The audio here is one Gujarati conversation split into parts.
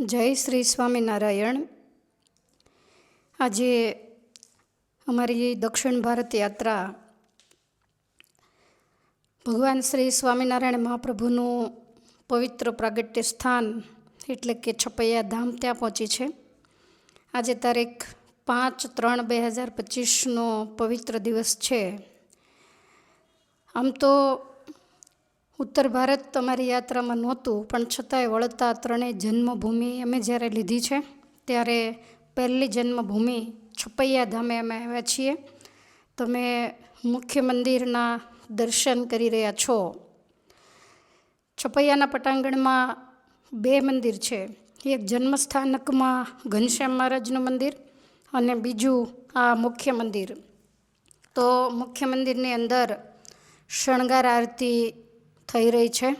જય શ્રી સ્વામિનારાયણ. આજે અમારી દક્ષિણ ભારત યાત્રા ભગવાન શ્રી સ્વામિનારાયણ મહાપ્રભુનું પવિત્ર પ્રાગટ્ય સ્થાન એટલે કે છપૈયા ધામ ત્યાં પહોંચી છે. આજે તારીખ પાંચ ત્રણ બે હજાર પચીસનો પવિત્ર દિવસ છે. આમ તો ઉત્તર ભારત તમારી યાત્રામાં નહોતું, પણ છતાંય વળતા ત્રણેય જન્મભૂમિ અમે જ્યારે લીધી છે, ત્યારે પહેલી જન્મભૂમિ છપૈયા ધામે અમે આવ્યા છીએ. તમે મુખ્ય મંદિરના દર્શન કરી રહ્યા છો. છપૈયાના પટાંગણમાં બે મંદિર છે, એક જન્મસ્થાનકમાં ઘનશ્યામ મહારાજનું મંદિર અને બીજું આ મુખ્ય મંદિર. તો મુખ્ય મંદિરની અંદર શણગાર આરતી થઈ રહી છે.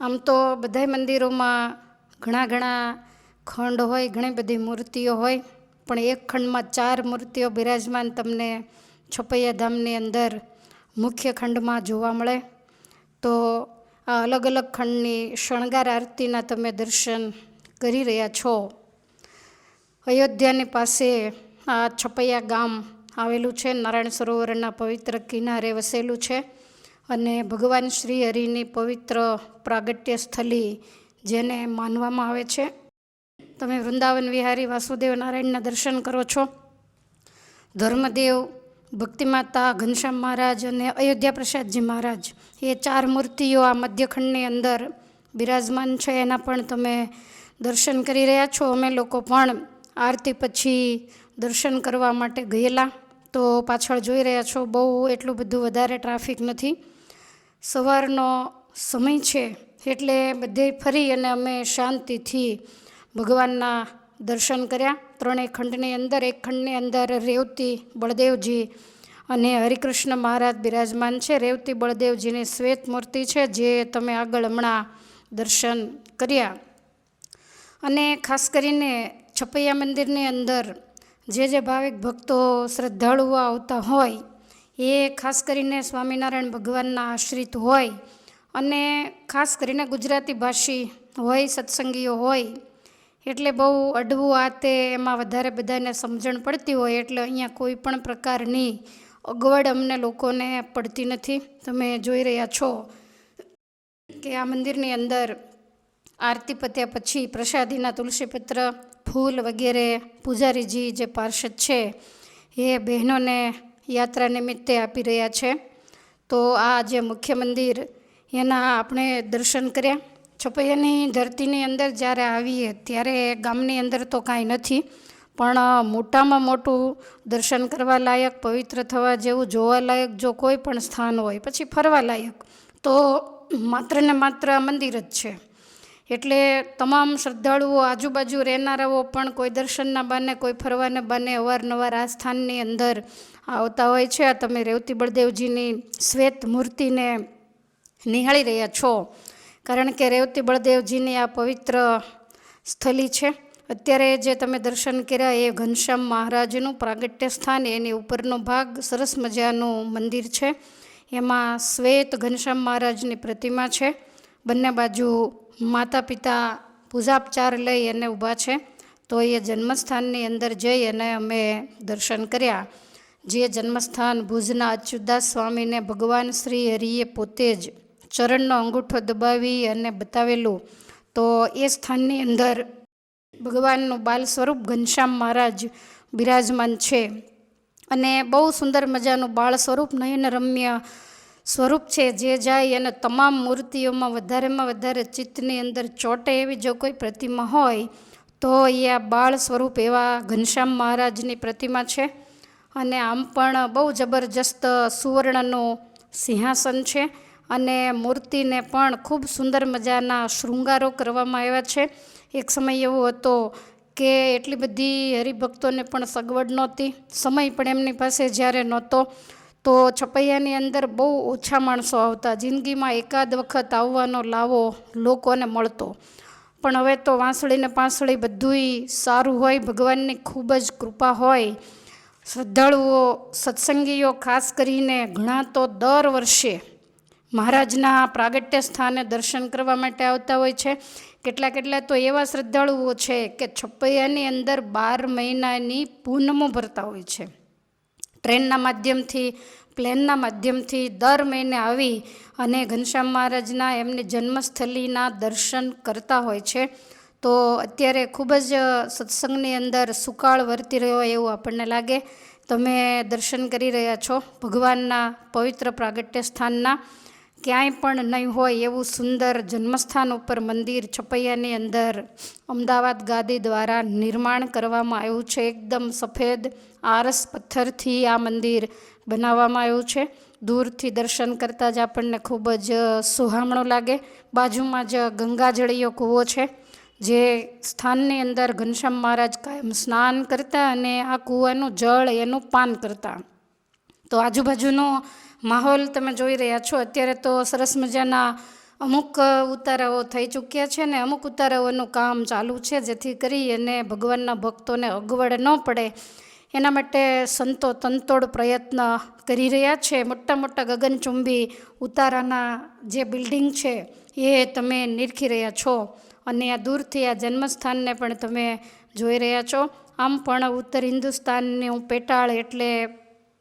આમ તો બધાય મંદિરોમાં ઘણા ઘણા ખંડ હોય, ઘણી બધી મૂર્તિઓ હોય, પણ એક ખંડમાં ચાર મૂર્તિઓ બિરાજમાન તમને છપૈયા ધામની અંદર મુખ્ય ખંડમાં જોવા મળે. તો આ અલગ અલગ ખંડની શણગાર આરતીના તમે દર્શન કરી રહ્યા છો. અયોધ્યાની પાસે આ છપૈયા ગામ આવેલું છે. નારાયણ સરોવરના પવિત્ર કિનારે વસેલું છે. અને ભગવાન શ્રી હરિની પવિત્ર પ્રાગટ્ય સ્થલી જેને માનવામાં આવે છે. તમે વૃંદાવન વિહારી વાસુદેવ નારાયણના દર્શન કરો છો. ધર્મદેવ, ભક્તિમાતા, ઘનશ્યામ મહારાજ અને અયોધ્યા પ્રસાદજી મહારાજ, એ ચાર મૂર્તિઓ આ મધ્યખંડની અંદર બિરાજમાન છે, એના પણ તમે દર્શન કરી રહ્યા છો. અમે લોકો પણ આરતી પછી દર્શન કરવા માટે ગયેલા. તો પાછળ જોઈ રહ્યા છો, બહુ એટલું બધું વધારે ટ્રાફિક નથી. સવારનો સમય છે એટલે બધે ફરી અને અમે શાંતિથી ભગવાનના દર્શન કર્યા. ત્રણેય ખંડની અંદર, એક ખંડની અંદર રેવતી બળદેવજી અને હરિકૃષ્ણ મહારાજ બિરાજમાન છે. રેવતી બળદેવજીની શ્વેત મૂર્તિ છે જે તમે આગળ હમણાં દર્શન કર્યા. અને ખાસ કરીને છપૈયા મંદિરની અંદર જે જે ભાવિક ભક્તો શ્રદ્ધાળુઓ આવતા હોય એ ખાસ કરીને સ્વામિનારાયણ ભગવાનના આશ્રિત હોય અને ખાસ કરીને ગુજરાતી ભાષી હોય, સત્સંગીઓ હોય, એટલે બહુ અડવું આ તે એમાં વધારે બધાને સમજણ પડતી હોય, એટલે અહીંયા કોઈ પણ પ્રકારની અગવડ અમને લોકોને પડતી નથી. તમે જોઈ રહ્યા છો કે આ મંદિરની અંદર આરતી પત્યા પછી પ્રસાદીના તુલસીપત્ર, ફૂલ વગેરે પૂજારીજી જે પાર્ષદ છે, એ બહેનોને યાત્રા નિમિત્તે આપી રહ્યા છે. તો આ જે મુખ્ય મંદિર, એના આપણે દર્શન કર્યા. છપૈયાની ધરતીની અંદર જ્યારે આવીએ, ત્યારે ગામની અંદર તો કાંઈ નથી, પણ મોટામાં મોટું દર્શન કરવા લાયક, પવિત્ર થવા જેવું જોવાલાયક જો કોઈ પણ સ્થાન હોય, પછી ફરવા લાયક, તો માત્ર ને માત્ર આ મંદિર જ છે. એટલે તમામ શ્રદ્ધાળુઓ, આજુબાજુ રહેનારાઓ પણ કોઈ દર્શનના બને કોઈ ફરવાને બને અવારનવાર આ સ્થાનની અંદર આવતા હોય છે. આ તમે રેવતી બળદેવજીની શ્વેત મૂર્તિને નિહાળી રહ્યા છો. કારણ કે રેવતી બળદેવજીની આ પવિત્ર સ્થલી છે. અત્યારે જે તમે દર્શન કર્યા એ ઘનશ્યામ મહારાજનું પ્રાગટ્ય સ્થાન, એની ઉપરનો ભાગ સરસ મજાનું મંદિર છે. એમાં શ્વેત ઘનશ્યામ મહારાજની પ્રતિમા છે. બંને બાજુ માતા પિતા પૂજાપચાર લઈ અને ઊભા છે. તો એ જન્મસ્થાનની અંદર જઈ અને અમે દર્શન કર્યા. જે જન્મસ્થાન ભુજના અચ્યુતદાસ સ્વામીને ભગવાન શ્રી હરિએ પોતે જ ચરણનો અંગૂઠો દબાવી અને બતાવેલું. તો એ સ્થાનની અંદર ભગવાનનું બાલ સ્વરૂપ ઘનશ્યામ મહારાજ બિરાજમાન છે. અને બહુ સુંદર મજાનું બાળ સ્વરૂપ નયન રમ્ય સ્વરૂપ છે જે જાય અને તમામ મૂર્તિઓમાં વધારેમાં વધારે ચિત્તની અંદર ચોટે એવી જો કોઈ પ્રતિમા હોય, તો એ આ બાળ સ્વરૂપ એવા ઘનશ્યામ મહારાજની પ્રતિમા છે. અને આમ પણ બહુ જબરજસ્ત સુવર્ણનું સિંહાસન છે અને મૂર્તિને પણ ખૂબ સુંદર મજાના શૃંગારો કરવામાં આવ્યા છે. એક સમય એવો હતો કે એટલી બધી હરિભક્તોને પણ સગવડ નહોતી. સમય પણ એમની પાસે જ્યારે નહોતો. તો છપૈયાની અંદર બહુ ઓછા માણસો આવતા. જિંદગીમાં એકાદ વખત આવવાનો લાવો લોકોને મળતો. પણ હવે તો વાંસળીને પાંસળી બધુંય સારું હોય, ભગવાનની ખૂબ જ કૃપા હોય. શ્રદ્ધાળુઓ, સત્સંગીઓ ખાસ કરીને ઘણા તો દર વર્ષે મહારાજના પ્રાગટ્ય સ્થાને દર્શન કરવા માટે આવતા હોય છે. કેટલા કેટલા તો એવા શ્રદ્ધાળુઓ છે કે છપૈયાની અંદર બાર મહિનાની પૂનમો ભરતા હોય છે. ટ્રેનના માધ્યમથી, પ્લેનના માધ્યમથી દર મહિને આવી અને ઘનશ્યામ મહારાજના એમની જન્મસ્થલીના દર્શન કરતા હોય છે. તો અત્યારે ખૂબ જ સત્સંગની અંદર સુકાળ વર્તી રહ્યો હોય એવું આપણને લાગે. તમે દર્શન કરી રહ્યા છો ભગવાનના પવિત્ર પ્રાગટ્ય સ્થાનના. ક્યાંય પણ નહીં હોય એવું સુંદર જન્મસ્થાન ઉપર મંદિર છપૈયાની અંદર અમદાવાદ ગાદી દ્વારા નિર્માણ કરવામાં આવ્યું છે. એકદમ સફેદ આરસ પથ્થરથી આ મંદિર બનાવવામાં આવ્યું છે. દૂરથી દર્શન કરતાં જ આપણને ખૂબ જ સુહામણું લાગે. બાજુમાં જ ગંગાજળીયો કૂવો છે, જે સ્થાનની અંદર ઘનશ્યામ મહારાજ કાયમ સ્નાન કરતા અને આ કૂવાનું જળ એનું પાન કરતા. તો આજુબાજુનો માહોલ તમે જોઈ રહ્યા છો. અત્યારે તો સરસ મજાના અમુક ઉતારાઓ થઈ ચૂક્યા છે ને અમુક ઉતારાઓનું કામ ચાલુ છે. જેથી કરી અને ભગવાનના ભક્તોને અગવડ ન પડે. એના માટે સંતો તંતોડ પ્રયત્ન કરી રહ્યા છે. મોટા મોટા ગગનચુંબી ઉતારાના જે બિલ્ડિંગ છે એ તમે નિરખી રહ્યા છો અને આ દૂરથી આ જન્મસ્થાનને પણ તમે જોઈ રહ્યા છો. આમ પણ ઉત્તર હિન્દુસ્તાનનું પેટાળ એટલે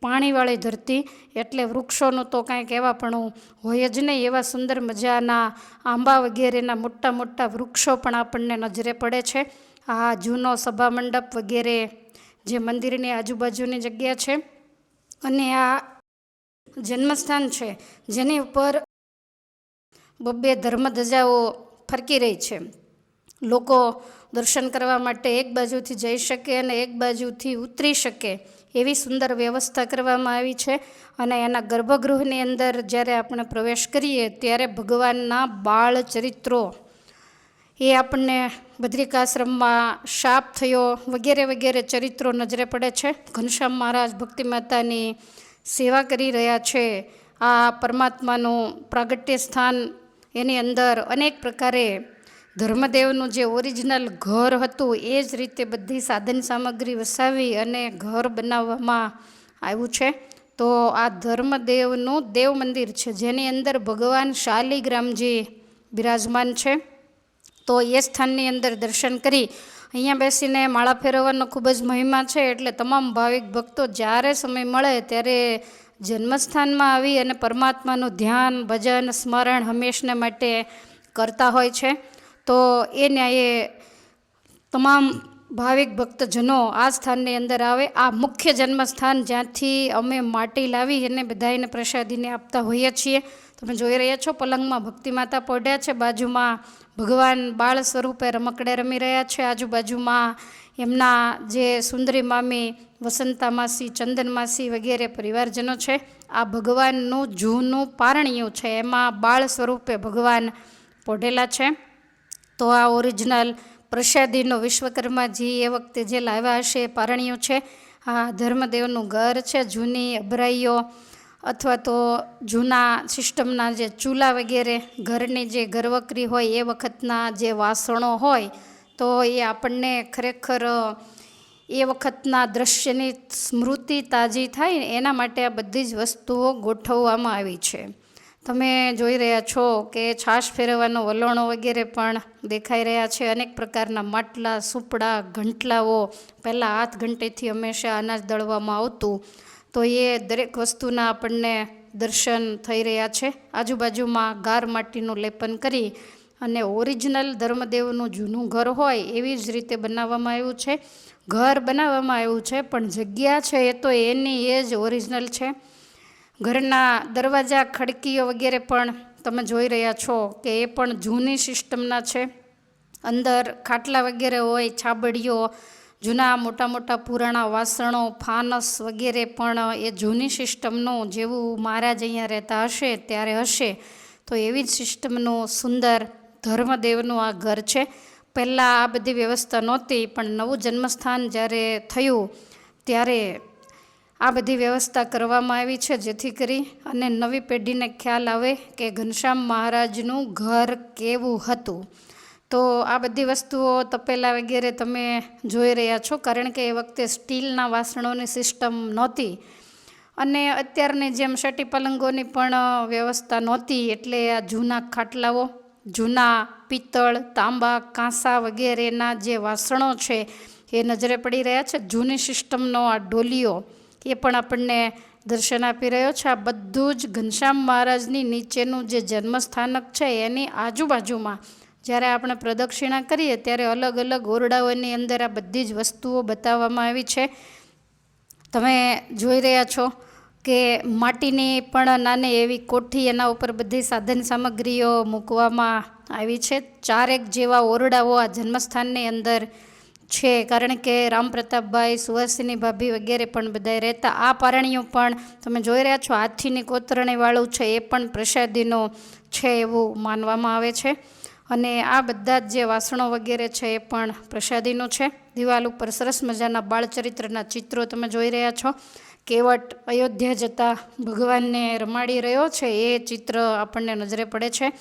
પાણીવાળી ધરતી એટલે વૃક્ષોનું તો કાંઈક એવા પણ હોય જ નહીં, એવા સુંદર મજાના આંબા વગેરેના મોટા મોટા વૃક્ષો પણ આપણને નજરે પડે છે. આ જૂનો સભા મંડપ વગેરે જે મંદિરની આજુબાજુની જગ્યા છે અને આ જન્મસ્થાન છે, જેની ઉપર બબ્બે ધર્મધજાઓ ફરકી રહી છે. લોકો દર્શન કરવા માટે એક બાજુથી જઈ શકે અને એક બાજુથી ઉતરી શકે. એવી સુંદર વ્યવસ્થા કરવામાં આવી છે. અને એના ગર્ભગૃહની અંદર જ્યારે આપણે પ્રવેશ કરીએ ત્યારે ભગવાનના બાળ ચરિત્રો એ આપણને બદ્રિકાશ્રમમાં શાપ થયો વગેરે વગેરે ચરિત્રો નજરે પડે છે. ઘનશ્યામ મહારાજ ભક્તિ માતાની સેવા કરી રહ્યા છે. આ પરમાત્માનું પ્રાગટ્ય સ્થાન એની અંદર અનેક પ્રકારે ધર્મદેવનું જે ઓરિજિનલ ઘર હતું, એ જ રીતે બધી સાધન સામગ્રી વસાવી અને ઘર બનાવવામાં આવ્યું છે. તો આ ધર્મદેવનું દેવ મંદિર છે, જેની અંદર ભગવાન શાલિગ્રામજી બિરાજમાન છે. તો એ સ્થાનની અંદર દર્શન કરી અહીંયા બેસીને માળા ફેરવવાનો ખૂબ જ મહિમા છે, એટલે તમામ ભાવિક ભક્તો જ્યારે સમય મળે ત્યારે જન્મસ્થાનમાં આવી અને પરમાત્માનું ધ્યાન, ભજન, સ્મરણ હંમેશને માટે કરતા હોય છે. તો એ ન્યાયે તમામ ભાવિક ભક્તજનો આ સ્થાનની અંદર આવે. આ મુખ્ય જન્મસ્થાન જ્યાંથી અમે માટી લાવી અને બધાને પ્રસાદીને આપતા હોઈએ છીએ. તમે જોઈ રહ્યા છો પલંગમાં ભક્તિ માતા પોઢ્યા છે. બાજુમાં ભગવાન બાળ સ્વરૂપે રમકડે રમી રહ્યા છે. આજુબાજુમાં એમના જે સુંદરી મામી, વસંતા માસી, ચંદન માસી વગેરે પરિવારજનો છે. આ ભગવાનનું જૂનું પારણિયું છે. એમાં બાળ સ્વરૂપે ભગવાન પોઢેલા છે. તો આ ઓરિજિનલ પ્રસાદીનો વિશ્વકર્માજી એ વખતે જે લાવ્યા હશે એ પારણિયું છે. આ ધર્મદેવનું ઘર છે, જૂની અભરાઈઓ અથવા તો જૂના સિસ્ટમના જે ચૂલા વગેરે, ઘરની જે ઘરવકરી હોય એ વખતના જે વાસણો હોય, તો એ આપણને ખરેખર, એ વખતના દ્રશ્યની સ્મૃતિ તાજી થાય એના માટે આ બધી જ વસ્તુઓ ગોઠવવામાં આવી છે. તમે જોઈ રહ્યા છો કે છાશ ફેરવવાનો વલણો વગેરે પણ દેખાઈ રહ્યા છે. અનેક પ્રકારના માટલા, સૂપડા, ઘંટલાઓ પહેલાં હાથ ઘંટેથી હંમેશા અનાજ દળવામાં આવતું. તો એ દરેક વસ્તુના આપણને દર્શન થઈ રહ્યા છે. આજુબાજુમાં ગાર માટીનું લેપન કરી અને ઓરિજિનલ ધર્મદેવનું જૂનું ઘર હોય એવી જ રીતે બનાવવામાં આવ્યું છે. ઘર બનાવવામાં આવ્યું છે, પણ જગ્યા છે એ તો એની એ જ ઓરિજિનલ છે. ઘરના દરવાજા, ખડકીઓ વગેરે પણ તમે જોઈ રહ્યા છો કે એ પણ જૂની સિસ્ટમના છે. અંદર ખાટલા વગેરે હોય, છાબડીઓ, જૂના મોટા મોટા પુરાણા વાસણો, ફાનસ વગેરે પણ એ જૂની સિસ્ટમનું જેવું મહારાજ અહીંયા રહેતા હશે, ત્યારે હશે. તો એવી જ સિસ્ટમનું સુંદર ધર્મદેવનું આ ઘર છે. પહેલાં આ બધી વ્યવસ્થા નહોતી, પણ નવું જન્મસ્થાન જ્યારે થયું, ત્યારે આ બધી વ્યવસ્થા કરવામાં આવી છે જેથી કરી અને નવી પેઢીને ખ્યાલ આવે કે ઘનશ્યામ મહારાજનું ઘર કેવું હતું. તો આ બધી વસ્તુઓ તપેલા વગેરે તમે જોઈ રહ્યા છો કારણ કે એ વખતે સ્ટીલના વાસણોની સિસ્ટમ નહોતી. અને અત્યારની જેમ શેટી પલંગોની પણ વ્યવસ્થા નહોતી એટલે આ જૂના ખાટલાઓ, જૂના પિત્તળ, તાંબા, કાંસા વગેરેના જે વાસણો છે એ નજરે પડી રહ્યા છે. જૂની સિસ્ટમનો આ ડોલીઓ એ પણ આપણને દર્શન આપી રહ્યો છે. આ બધું જ ઘનશ્યામ મહારાજની નીચેનું જે જન્મસ્થાનક છે એની આજુબાજુમાં. જ્યારે આપણે પ્રદક્ષિણા કરીએ ત્યારે અલગ અલગ ઓરડાઓની અંદર આ બધી જ વસ્તુઓ બતાવવામાં આવી છે. તમે જોઈ રહ્યા છો કે માટીની પણ નાની એવી કોઠી એના ઉપર બધી સાધન સામગ્રીઓ મૂકવામાં આવી છે. ચારેક જેવા ઓરડાઓ આ જન્મસ્થાનની અંદર છે. કારણ કે રામ પ્રતાપભાઈ સુહાસિની ભાભી વગેરે પણ બધા રહેતા. આ પારણીઓ પણ તમે જોઈ રહ્યા છો, હાથીની કોતરણીવાળું છે, એ પણ પ્રસાદીનો છે એવું માનવામાં આવે છે. અને આ બધા જ જે વાસણો વગેરે છે, એ પણ પ્રસાદીનું છે. દિવાલ ઉપર સરસ મજાના બાળચરિત્રના ચિત્રો તમે જોઈ રહ્યા છો. કેવટ અયોધ્યા જતા ભગવાનને રમાડી રહ્યો છે, એ ચિત્ર આપણને નજરે પડે છે.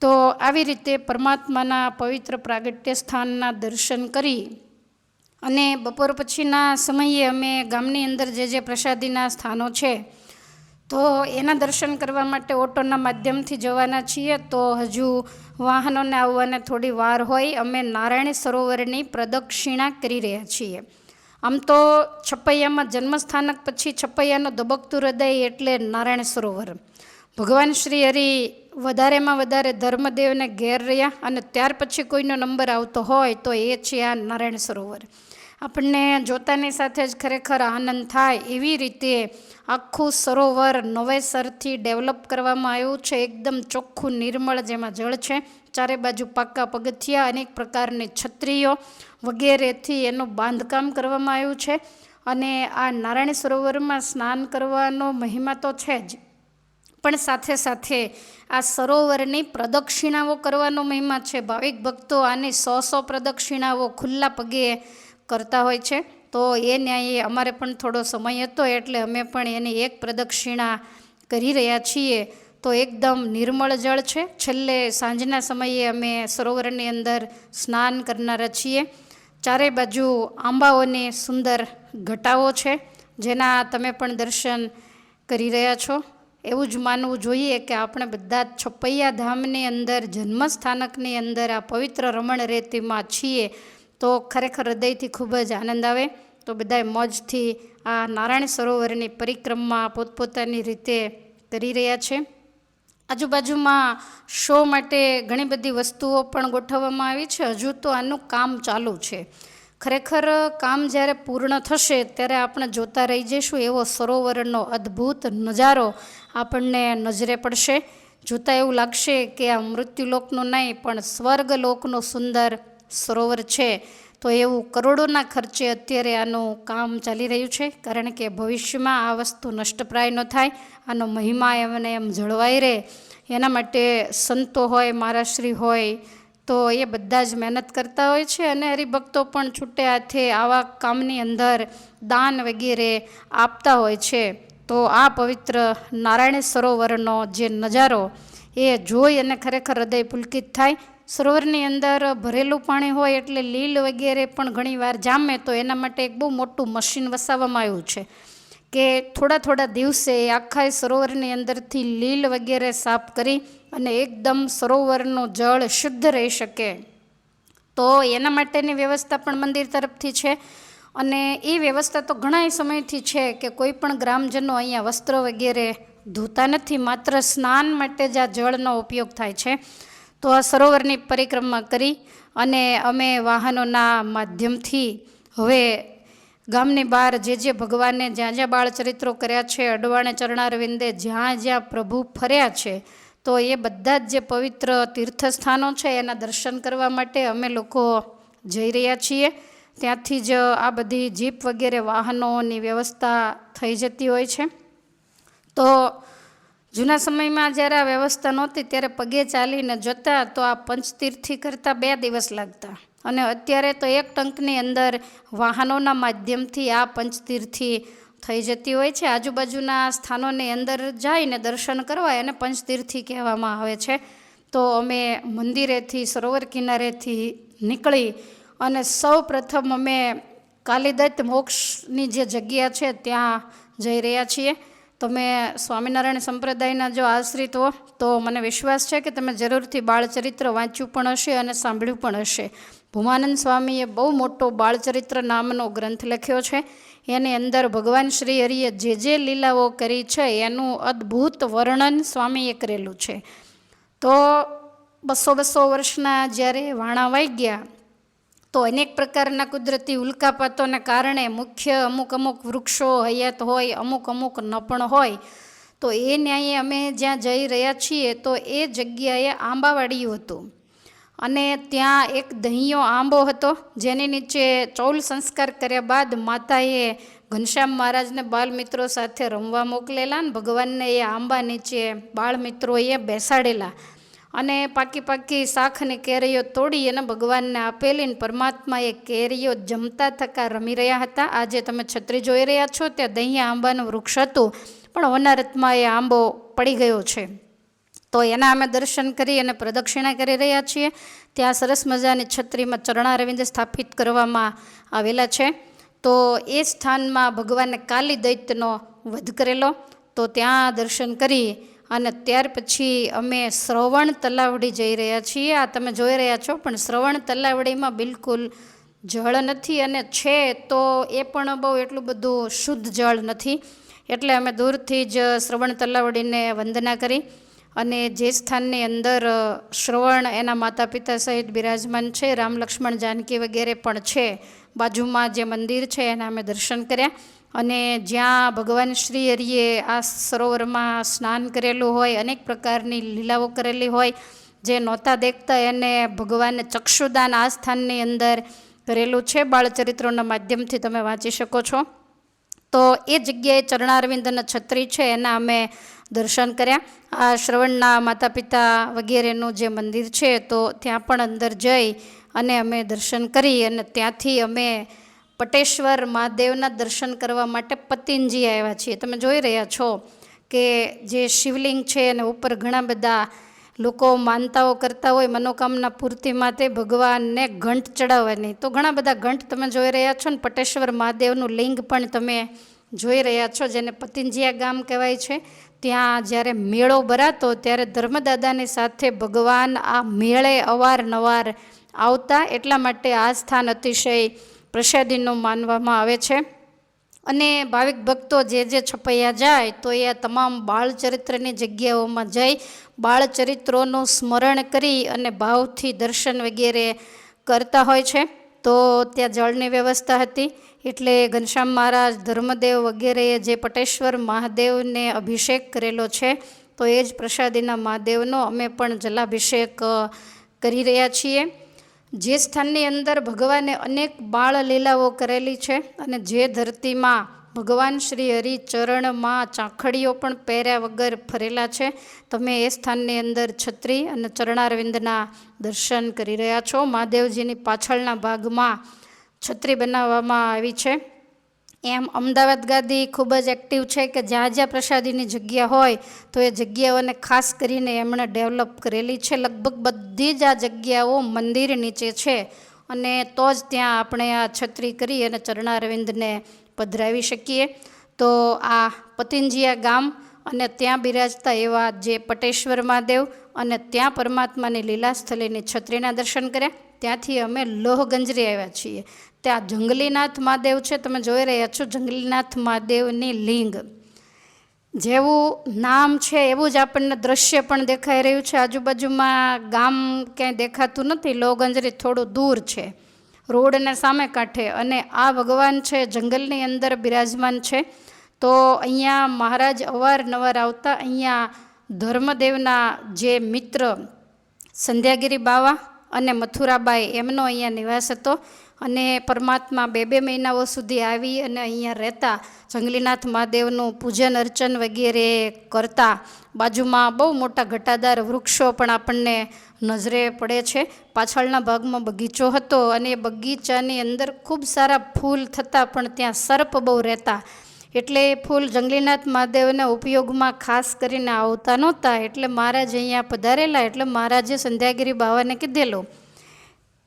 તો આવી રીતે પરમાત્માના પવિત્ર પ્રાગટ્ય સ્થાનના દર્શન કરી અને બપોર પછીના સમયે અમે ગામની અંદર જે જે પ્રસાદીના સ્થાનો છે, તો એના દર્શન કરવા માટે ઓટોના માધ્યમથી જવાના છીએ. તો હજુ વાહનોને આવવાને થોડી વાર હોય, અમે નારાયણ સરોવરની પ્રદક્ષિણા કરી રહ્યા છીએ. આમ તો છપૈયામાં જન્મસ્થાનક પછી છપૈયાનો ધબકતું હૃદય એટલે નારાયણ સરોવર. ભગવાન શ્રી હરિ વધારેમાં વધારે ધર્મદેવને ઘેર રહ્યા અને ત્યાર પછી કોઈનો નંબર આવતો હોય તો એ છે આ નારાયણ સરોવર. આપણને જોતાની સાથે જ ખરેખર આનંદ થાય એવી રીતે આખું સરોવર નવેસરથી ડેવલપ કરવામાં આવ્યું છે. એકદમ ચોખ્ખું નિર્મળ જેમાં જળ છે. ચારે બાજુ પાક્કા પગથિયા, અનેક પ્રકારની છત્રીઓ વગેરેથી એનું બાંધકામ કરવામાં આવ્યું છે. અને આ નારાયણ સરોવરમાં સ્નાન કરવાનો મહિમા તો છે જ. પણ સાથે સાથે આ સરોવરની પ્રદક્ષિણાઓ કરવાનો મહિમા છે. ભાવિક ભક્તો આની સો સો પ્રદક્ષિણાઓ ખુલ્લા પગે કરતા હોય છે. તો એ ન્યાયે અમારે પણ થોડો સમય હતો એટલે અમે પણ એની એક પ્રદક્ષિણા કરી રહ્યા છીએ. તો એકદમ નિર્મળ જળ છે. છેલ્લે સાંજના સમયે અમે સરોવરની અંદર સ્નાન કરનારા છીએ. ચારે બાજુ આંબાઓની સુંદર ઘટાઓ છે. જેના તમે પણ દર્શન કરી રહ્યા છો. એવું જ માનવું જોઈએ કે આપણે બધા છપૈયા ધામની અંદર, જન્મસ્થાનકની અંદર આ પવિત્ર રમણ રેતીમાં છીએ તો ખરેખર હૃદયથી ખૂબ જ આનંદ આવે. તો બધાએ મોજથી આ નારાયણ સરોવરની પરિક્રમા પોતપોતાની રીતે કરી રહ્યા છે. આજુબાજુમાં શો માટે ઘણી બધી વસ્તુઓ પણ ગોઠવવામાં આવી છે. હજુ તો આનું કામ ચાલુ છે. ખરેખર કામ જ્યારે પૂર્ણ થશે, ત્યારે આપણે જોતા રહી જઈશું એવો સરોવરનો અદ્ભુત નજારો આપણને નજરે પડશે. જોતાં એવું લાગશે કે આ મૃત્યુલોકનો નહીં, પણ સ્વર્ગલોકનો સુંદર સરોવર છે. તો એવું કરોડોના ખર્ચે અત્યારે આનું કામ ચાલી રહ્યું છે, કારણ કે ભવિષ્યમાં આ વસ્તુ નષ્ટપ્રાય ન થાય, આનો મહિમા એમને એમ જળવાઈ રહે. એના માટે સંતો હોય મહારાશ્રી હોય તો એ બધા જ મહેનત કરતા હોય છે અને હરિભક્તો પણ છૂટે હાથે આવા કામની અંદર દાન વગેરે આપતા હોય છે. તો આ પવિત્ર નારાયણ સરોવરનો જે નજારો એ જોઈ અને ખરેખર હૃદય પુલકિત થાય. સરોવરની અંદર ભરેલું પાણી હોય એટલે લીલ વગેરે પણ ઘણીવાર જામે તો એના માટે એક બહુ મોટું મશીન વસાવવામાં આવ્યું છે. કે થોડા થોડા દિવસે આખા સરોવરની અંદરથી લીલ વગેરે સાફ કરી અને એકદમ સરોવરનું જળ શુદ્ધ રહી શકે. તો એના માટેની વ્યવસ્થા પણ મંદિર તરફથી છે. અને એ વ્યવસ્થા તો ઘણા સમયથી છે કે કોઈ પણ ગ્રામજનો અહીંયા વસ્ત્રો વગેરે ધોતા નથી, માત્ર સ્નાન માટે જ આ જળનો ઉપયોગ થાય છે. તો આ સરોવરની પરિક્રમા કરી અને અમે વાહનોના માધ્યમથી હવે ગામની બહાર જે જે ભગવાને જ્યાં જ્યાં બાળચરિત્રો કર્યા છે, અડવાણે ચરણારવિંદે જ્યાં જ્યાં પ્રભુ ફર્યા છે, તો એ બધા જ જે પવિત્ર તીર્થસ્થાનો છે, એના દર્શન કરવા માટે અમે લોકો જઈ રહ્યા છીએ. ત્યાંથી જ આ બધી જીપ વગેરે, વાહનોની વ્યવસ્થા થઈ જતી હોય છે. તો જૂના સમયમાં જ્યારે આ વ્યવસ્થા નહોતી, ત્યારે પગે ચાલીને જતા તો આ પંચતીર્થી કરતાં બે દિવસ લાગતા. અને અત્યારે તો એક ટંકની અંદર વાહનોના માધ્યમથી આ પંચતીર્થી થઈ જતી હોય છે. આજુબાજુના સ્થાનોની અંદર જઈને દર્શન કરવા એને પંચતીર્થી કહેવામાં આવે છે. તો અમે મંદિરેથી, સરોવર કિનારેથી નીકળી અને સૌ પ્રથમ અમે કાલિદત્ત મોક્ષની જે જગ્યા છે ત્યાં જઈ રહ્યા છીએ. તમે સ્વામિનારાયણ સંપ્રદાયના જો આશ્રિત હો, તો મને વિશ્વાસ છે કે તમે જરૂરથી બાળચરિત્ર વાંચ્યું પણ હશે અને સાંભળ્યું પણ હશે. ભૂમાનંદ સ્વામીએ બહુ મોટો બાળચરિત્ર નામનો ગ્રંથ લખ્યો છે. એની અંદર ભગવાન શ્રી હરિએ જે જે લીલાઓ કરી છે, એનું અદ્ભુત વર્ણન સ્વામીએ કરેલું છે. તો બસો બસો વર્ષના જ્યારે વાણા વાઈ ગયા, તો અનેક પ્રકારના કુદરતી ઉલ્કાપાતોને કારણે મુખ્ય અમુક અમુક વૃક્ષો હયાત હોય, અમુક અમુક ન પણ હોય, તો એ ન્યાયે અમે જ્યાં જઈ રહ્યા છીએ, તો એ જગ્યાએ આંબાવાડિયું હતું. અને ત્યાં એક દહીંયો આંબો હતો, જેની નીચે ચૌલ સંસ્કાર કર્યા બાદ માતાએ ઘનશ્યામ મહારાજને બાળ મિત્રો સાથે રમવા મોકલેલા ને ભગવાનને એ આંબા નીચે બાળ મિત્રોએ બેસાડેલા. અને પાકી પાકી શાખ અને કેરીઓ તોડી અને ભગવાનને આપેલી ને પરમાત્માએ કેરીઓ જમતા થકા રમી રહ્યા હતા. આજે તમે છત્રી જોઈ રહ્યા છો, ત્યાં દહીંયા આંબાનું વૃક્ષ હતું, પણ વનારતમાં એ આંબો પડી ગયો છે. તો એના અમે દર્શન કરી અને પ્રદક્ષિણા કરી રહ્યા છીએ. ત્યાં સરસ મજાની છત્રીમાં ચરણારવિંદ સ્થાપિત કરવામાં આવેલા છે. તો એ સ્થાનમાં ભગવાને કાલી દૈત્યનો વધ કરેલો. તો ત્યાં દર્શન કરી અને ત્યાર પછી અમે શ્રવણ તલાવડી જઈ રહ્યા છીએ. આ તમે જોઈ રહ્યા છો, પણ શ્રવણ તલાવડીમાં બિલકુલ જળ નથી અને છે તો એ પણ બહુ એટલું બધું શુદ્ધ જળ નથી. એટલે અમે દૂરથી જ શ્રવણ તલાવડીને વંદના કરી. અને જે સ્થાનની અંદર શ્રવણ એના માતા પિતા સહિત બિરાજમાન છે, રામ લક્ષ્મણ જાનકી વગેરે પણ છે. બાજુમાં જે મંદિર છે, એના અમે દર્શન કર્યા. અને જ્યાં ભગવાન શ્રી હરિએ આ સરોવરમાં સ્નાન કરેલું હોય, અનેક પ્રકારની લીલાઓ કરેલી હોય, જે નહોતા દેખતા એને ભગવાને ચક્ષુદાન આ સ્થાનની અંદર કરેલું છે. બાળચરિત્રોના માધ્યમથી તમે વાંચી શકો છો. તો એ જગ્યાએ ચરણારવિંદના છત્રી છે, એના અમે દર્શન કર્યા. આ શ્રવણના માતા પિતા વગેરેનું જે મંદિર છે તો ત્યાં પણ અંદર જઈ અને અમે દર્શન કરી અને ત્યાંથી અમે પટેશ્વર મહાદેવના દર્શન કરવા માટે પતિનજી આવ્યા છીએ. તમે જોઈ રહ્યા છો કે જે શિવલિંગ છે અને ઉપર ઘણા બધા લોકો માનતાઓ કરતા હોય, મનોકામના પૂર્તિ માટે ભગવાનને ઘંટ ચડાવવાની. તો ઘણા બધા ઘંટ તમે જોઈ રહ્યા છો ને, પટેશ્વર મહાદેવનું લિંગ પણ તમે જોઈ રહ્યા છો, જેને પતિંજિયા ગામ કહેવાય છે. ત્યાં જ્યારે મેળો ભરાતો, ત્યારે ધર્મદાદાની સાથે ભગવાન આ મેળે અવારનવાર આવતા. એટલા માટે આ સ્થાન અતિશય પ્રસાદીનું માનવામાં આવે છે. અને ભાવિક ભક્તો જે જે છપૈયા જાય, તો એ આ તમામ બાળચરિત્રની જગ્યાઓમાં જઈ બાળચરિત્રોનું સ્મરણ કરી અને ભાવથી દર્શન વગેરે કરતા હોય છે. તો ત્યાં જળની વ્યવસ્થા હતી. એટલે ઘનશ્યામ મહારાજ ધર્મદેવ વગેરેએ જે પટેશ્વર મહાદેવને અભિષેક કરેલો છે, તો એ જ પ્રસાદીના મહાદેવનો અમે પણ જલાભિષેક કરી રહ્યા છીએ. જે સ્થાનની અંદર ભગવાને અનેક બાળ લીલાઓ કરેલી છે અને જે ધરતીમાં ભગવાન શ્રી હરિ ચરણમાં ચાંખડીઓ પણ પહેર્યા વગર ફરેલા છે, તમે એ સ્થાનની અંદર છત્રી અને ચરણારવિંદના દર્શન કરી રહ્યા છો. મહાદેવજીની પાછળના ભાગમાં છત્રી બનાવવામાં આવી છે. એમ અમદાવાદ ગાદી ખૂબ જ એક્ટિવ છે કે જ્યાં જ્યાં પ્રસાદીની જગ્યા હોય તો એ જગ્યાઓને ખાસ કરીને એમણે ડેવલપ કરેલી છે. લગભગ બધી જ આ જગ્યાઓ મંદિર નીચે છે અને તો જ ત્યાં આપણે આ છત્રી કરી અને ચરણારવિંદને પધરાવી શકીએ. તો આ પતિંજિયા ગામ અને ત્યાં બિરાજતા એવા જે પટેશ્વર મહાદેવ અને ત્યાં પરમાત્માની લીલાસ્થલીની છત્રીના દર્શન કર્યા. ત્યાંથી અમે લોહગંજરી આવ્યા છીએ. ત્યાં જંગલીનાથ મહાદેવ છે, તમે જોઈ રહ્યા છો જંગલીનાથ મહાદેવની લિંગ. જેવું નામ છે, એવું જ આપણને દ્રશ્ય પણ દેખાઈ રહ્યું છે. આજુબાજુમાં ગામ ક્યાંય દેખાતું નથી, લોગંજરી થોડું દૂર છે. રોડને સામે કાંઠે અને આ ભગવાન છે, જંગલની અંદર બિરાજમાન છે. તો અહીંયા મહારાજ અવારનવાર આવતા, અહીંયા ધર્મદેવના જે મિત્ર સંધ્યાગીરી બાવા અને મથુરાબાઈ એમનો અહીંયા નિવાસ હતો. અને પરમાત્મા બે બે મહિનાઓ સુધી આવી અને અહીંયા રહેતા. જંગલીનાથ મહાદેવનું પૂજન, અર્ચન વગેરે કરતા. બાજુમાં બહુ મોટા ઘટાદાર વૃક્ષો પણ આપણને નજરે પડે છે. પાછળના ભાગમાં બગીચો હતો અને બગીચાની અંદર ખૂબ સારા ફૂલ થતાં પણ ત્યાં સર્પ બહુ રહેતા. એટલે એ ફૂલ જંગલીનાથ મહાદેવના ઉપયોગમાં ખાસ કરીને આવતા નહોતા, એટલે મહારાજ અહીંયા પધારેલા, એટલે મહારાજે સંધ્યાગીરી બાવાને કીધેલું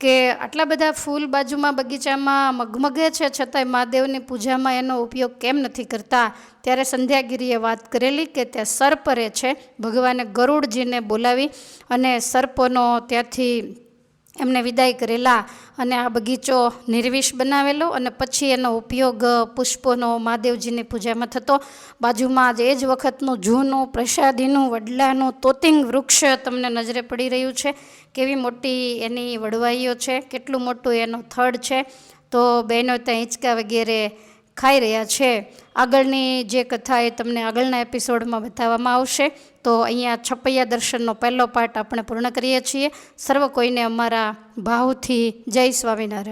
કે આટલા બધા ફૂલ બાજુમાં, બગીચામાં મગમગે છે, છતાંય મહાદેવની પૂજામાં એનો ઉપયોગ કેમ નથી કરતા? ત્યારે સંધ્યાગીરીએ વાત કરેલી કે ત્યાં સર્પ રહે છે. ભગવાને ગરુડજીને બોલાવી અને સર્પોનો ત્યાંથી એમને વિદાય કરેલા અને આ બગીચો નિર્વિષ બનાવેલો અને પછી એનો ઉપયોગ પુષ્પોનો મહાદેવજીની પૂજામાં થતો. બાજુમાં જ એ જ વખતનું જૂનું પ્રસાદીનું વડલાનું તોતિંગ વૃક્ષ તમને નજરે પડી રહ્યું છે. કેવી મોટી એની વડવાઈઓ છે, કેટલું મોટું એનો થડ છે. તો બહેનો ત્યાં હિંચકા વગેરે ખાઈ રહ્યા છે. આગળની જે કથા એ તમને આગળના એપિસોડમાં બતાવવામાં આવશે. તો અહીંયા છપૈયા દર્શનનો પહેલો પાર્ટ આપણે પૂર્ણ કરીએ છીએ. સર્વ કોઈને અમારા ભાવથી જય સ્વામિનારાયણ.